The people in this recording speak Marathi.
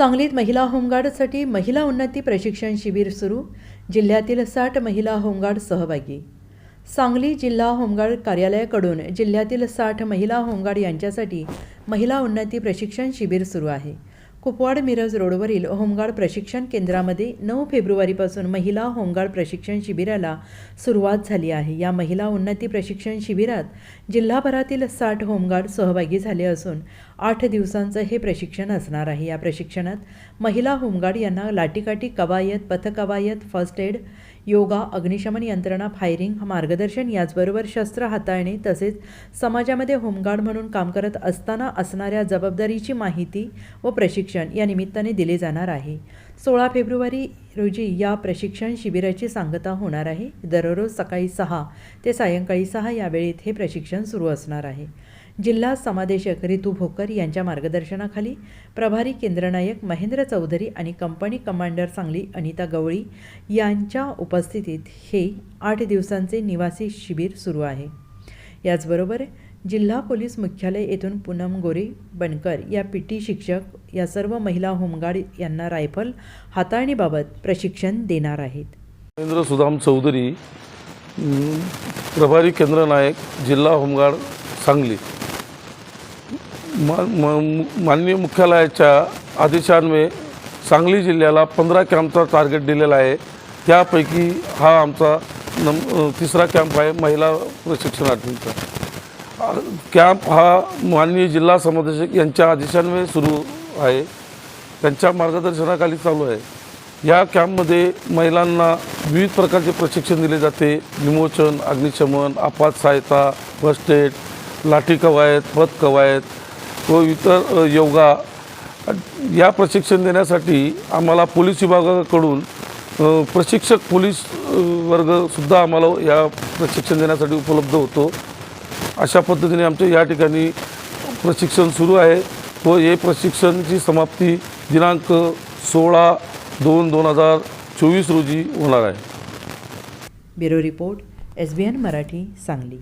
सांगलीत महिला होमगार्डसाठी महिला उन्नती प्रशिक्षण शिबिर सुरू. जिल्ह्यातील साठ महिला होमगार्ड सहभागी. सांगली जिल्हा होमगार्ड कार्यालयाकडून जिल्ह्यातील साठ महिला होमगार्ड यांच्यासाठी महिला उन्नती प्रशिक्षण शिबिर सुरू आहे. कुपवाड मिरज रोडवरील होमगार्ड प्रशिक्षण केंद्रामध्ये नऊ फेब्रुवारीपासून महिला होमगार्ड प्रशिक्षण शिबिराला सुरुवात झाली आहे. या महिला उन्नती प्रशिक्षण शिबिरात जिल्हाभरातील साठ होमगार्ड सहभागी झाले असून आठ दिवसांचं हे प्रशिक्षण असणार आहे. या प्रशिक्षणात महिला होमगार्ड यांना लाटीकाठी कवायत पथकवायत फर्स्ट एड योगा अग्निशमन यंत्रणा फायरिंग मार्गदर्शन याचबरोबर शस्त्र हाताळणे तसेच समाजामध्ये होमगार्ड म्हणून काम करत असताना असणाऱ्या जबाबदारीची माहिती व प्रशिक्षण या निमित्ताने दिले जाणार आहे. सोळा फेब्रुवारी रोजी या प्रशिक्षण शिबिराची सांगता होणार आहे. दररोज सकाळी सहा ते सायंकाळी सहा या वेळेत हे प्रशिक्षण सुरू असणार आहे. जिल्हा समादेशक रितू भोकर यांच्या मार्गदर्शनाखाली प्रभारी केंद्रनायक महेंद्र चौधरी आणि कंपनी कमांडर सांगली अनिता गवळी यांच्या उपस्थितीत हे आठ दिवसांचे निवासी शिबिर सुरू आहे. याचबरोबर जिल्हा पोलीस मुख्यालय येथून पूनम गोरे बनकर या पी टी शिक्षक या सर्व महिला होमगार्ड यांना रायफल हाताळणीबाबत प्रशिक्षण देणार आहेत. महेंद्र सुदाम चौधरी प्रभारी केंद्रनायक जिल्हा होमगार्ड सांगली. माननीय मुख्यालयाच्या आदेशान्वये सांगली जिल्ह्याला पंधरा कॅम्पचा टार्गेट दिलेला आहे. त्यापैकी हा आमचा नम तिसरा कॅम्प आहे महिला प्रशिक्षणार्थींचा. कॅम्प हा माननीय जिल्हा समादेशक यांच्या आदेशान्वये सुरू आहे. त्यांच्या मार्गदर्शनाखाली चालू आहे. या कॅम्पमध्ये महिलांना विविध प्रकारचे प्रशिक्षण दिले जाते. विमोचन अग्निशमन आपात सहायता फर्स्ट एड लाठी कवायत पद कवायत व इतर योगा या प्रशिक्षण देण्यासाठी आम्हाला पोलीस विभागाकडून प्रशिक्षक पोलीस वर्गसुद्धा आम्हाला या प्रशिक्षण देण्यासाठी उपलब्ध होतो. अशा पद्धतीने आमच्या या ठिकाणी प्रशिक्षण सुरू आहे व हे प्रशिक्षणाची समाप्ती दिनांक सोळा दोन दोन हजार चोवीस रोजी होणार आहे. Bureau report S B N Marathi Sangli.